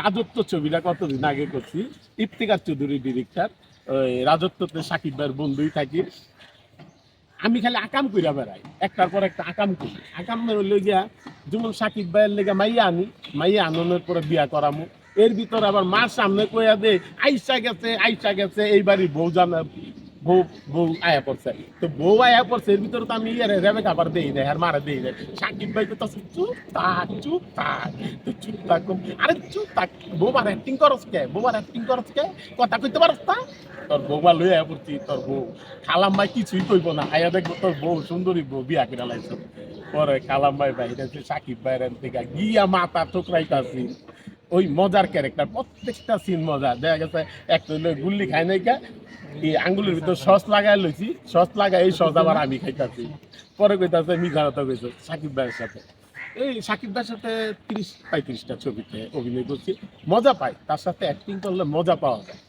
রাজত্ব ছবিটা কতদিন আগে করছি? ইফতিকার চৌধুরী ডিরেক্টর ওই রাজত্বতে সাকিব বন্ধুই থাকি। আমি খালি আকাম কইরা বেড়াই, একটার পর একটা আকাম করি। আকাম হইলে গিয়া, যেমন সাকিব ভাইয়ের লেগে মাইয়া আনি, মাইয়া আননের পরে বিয়া করামু। এর ভিতর আবার মার সামনে কইয়া দে আইসা গেছে আইসা গেছে, এইবারই বউ জানা আয়া পড়ছে। তো আয়া ভিতরে তো আমি দেই দেই ভাই চুপ চুপ কে? করস কে? কথা কইতে তোর আয়া পড়ছি, তোর খালাম ভাই কিছুই কইব না, আয়া দেখব তোর বউ সুন্দরী বউ, বিয়া করে লাইছ। পরে খালাম ভাই ভাই সাকিব ভাইয়ের থেকে গিয়া মাথা ঠোকরাইতাছি। ওই মজার ক্যারেক্টার প্রত্যেকটা সিন মজা। দেখা গেছে একটা গুল্লি খাই নাই কে, এই আঙ্গুলের ভিতর সস লাগাই লইছি, সস লাগাই এই সস আবার আমি খাইতাছি। পরে কইতাছে কথা কইছে সাকিব ভাইয়ের সাথে। এই সাকিব ভাইয়ের সাথে তিরিশ পঁয়ত্রিশটা ছবিতে অভিনয় করছি। মজা পায়, তার সাথে অ্যাক্টিং করলে মজা পাওয়া যায়।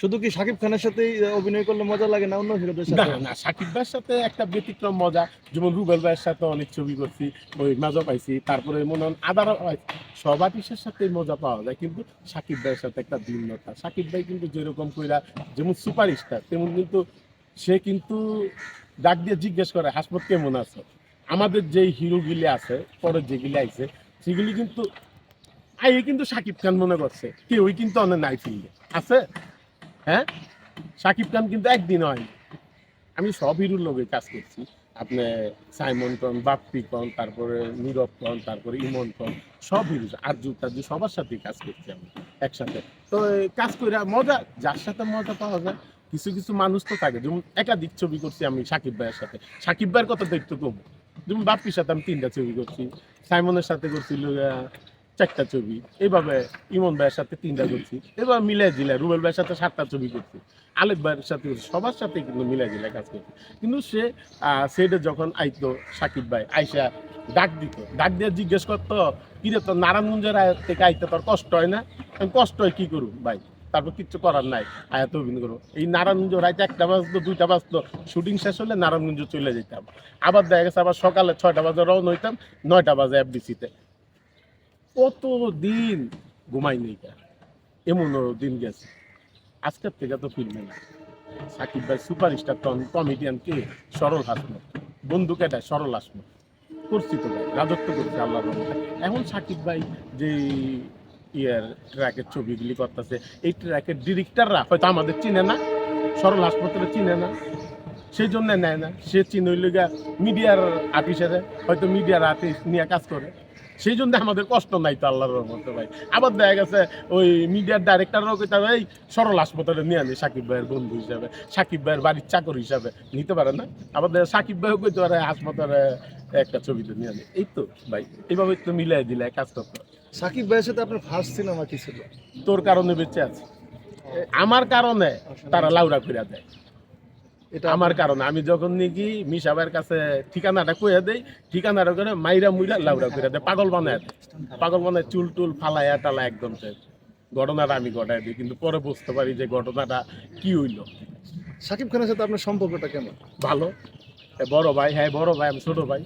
শুধু কি শাকিব খানের সাথেই অভিনয় করলে মজা লাগে না অন্য হিরোদের সাথে? না না সাকিব ভাইয়ের সাথে একটা ব্যতিক্রম মজা। যেমন রুবেল ভাইয়ের সাথে অনেক ছবি করছি, ওই মজা পাইছি, তারপরে মনে হন আদার সব আর্টিস্টের সাথে মজা পাওয়া যায়, কিন্তু সাকিব ভাইয়ের সাথে একটা ভিন্নতা। সাকিব ভাই কিন্তু যেরকম কইরা যেমন সুপার স্টার তেমন কিন্তু সে কিন্তু ডাক দিয়ে জিজ্ঞেস করে হাসপাত কেমন আছে? আমাদের যেই হিরোগুলি আছে পরে যেগুলি আইছে, সেগুলি কিন্তু আই কিন্তু সাকিব খান মনে করছে, কেউই কিন্তু অনেক নাই ফিল্ডে। আছে? হ্যাঁ? সাকিব খান কিন্তু একদিন হয়। আমি সব হিরোর লোকে কাজ করছি। আপনি সাইমন কন বাপ্পি কন তারপরে নীরব কন তারপরে ইমন কন সব হিরো আরজু টারজু সবার সাথেই কাজ করছি আমি একসাথে। তো কাজ করে মজা যার সাথে মজা পাওয়া যায় কিছু কিছু মানুষ তো থাকে যেমন একাধিক ছবি করছি আমি সাকিব ভাইয়ের সাথে। সাকিব ভাইয়ের কথা তো একটু কম যেমন বাপ্পির সাথে আমি তিনটা ছবি করছি সাইমনের সাথে করছিল আহ, চারটা ছবি এইভাবে ইমন ভাইয়ের সাথে তিনটা করছি এবার মিলাই জিলাই রুবেল ভাইয়ের সাথে সাতটা ছবি করছি আলেক ভাইয়ের সাথে সবার সাথে কিন্তু মিলাই জিলাই কাজ করছি। কিন্তু সে সেটা যখন আইতো সাকিব ভাই, আইসা ডাক দিত, ডাক দিয়ে জিজ্ঞেস করতো, কিরে তোর নারায়ণগঞ্জের থেকে আইতে তোর কষ্ট হয় না? কষ্ট হয় কি করু ভাই? তারপর কিচ্ছু করার নাই, আয়াত অভিনয় করব এই নারায়ণগঞ্জ রাইতে একটা বাজতো, দুইটা বাজতো, শুটিং শেষ হলে নারায়ণগঞ্জ চলে যেতাম আবার দেখা গেছে আবার সকালে ছয়টা বাজে রওনা হইতাম, নয়টা বাজে এফডিসিতে কত দিন ঘুমাই নেই কা এমনও দিন গেছে। আজকের থেকে তো ফিল্মে না। সাকিব ভাই সুপার স্টার সুপারস্টার কমেডিয়ান কে? সরল হাসমত বন্ধু কেটা সরল হাসমত করছি তো ভাই, রাজত্ব করছে রহমতে। এখন সাকিব ভাই যে ইয়ার ট্র্যাকের ছবিগুলি করতেছে, এই ট্র্যাকের ডিরেক্টররা হয়তো আমাদের চিনে না, সরল হাসপাতালে চিনে না, সেই জন্য নেয় না। সে চিনে হইলে মিডিয়ার আর্টিস্টের হয়তো মিডিয়ার আর্টিস্ট নিয়ে কাজ করে। সেই জন্য আমাদের কষ্ট নাই তো আল্লাহর রহমতে ভাই। আবার দেখা গেছে ওই মিডিয়ার ডাইরেক্টররাও কইতে হবে, এই সরল হাসপাতালে নিয়ে আনি সাকিব ভাইয়ের বন্ধু হিসাবে সাকিব ভাইয়ের বাড়ির চাকর হিসাবে। নিতে পারে না? আবার দেখা সাকিব ভাইও কইতে পারে হাসপাতালে একটা ছবিতে নিয়ে আনি। এই তো ভাই এইভাবে তো মিলাই দিলে কাজ করতে সাকিব ভাইয়ের সাথে আপনার ফার্স্ট সিনেমা কি ছিল? তোর কারণে বেঁচে আছে। আমার কারণে তারা লাউরা করে দেয়। এটা আমার কারণে। আমি যখন নাকি মিশাবের কাছে ঠিকানাটা কয়ে দেই ঠিকানাটা করে মাইরা মুইরা লাউরা করে দেয় পাগল বানায় পাগল বানায় চুল টুল ফালায়া টালা একদম শেষ ঘটনাটা আমি ঘটাই দিই কিন্তু পরে বুঝতে পারি যে ঘটনাটা কি হইল। সাকিব খানের সাথে আপনার সম্পর্কটা কেমন? ভালো। বড় ভাই হ্যাঁ বড় ভাই আমি ছোট ভাই।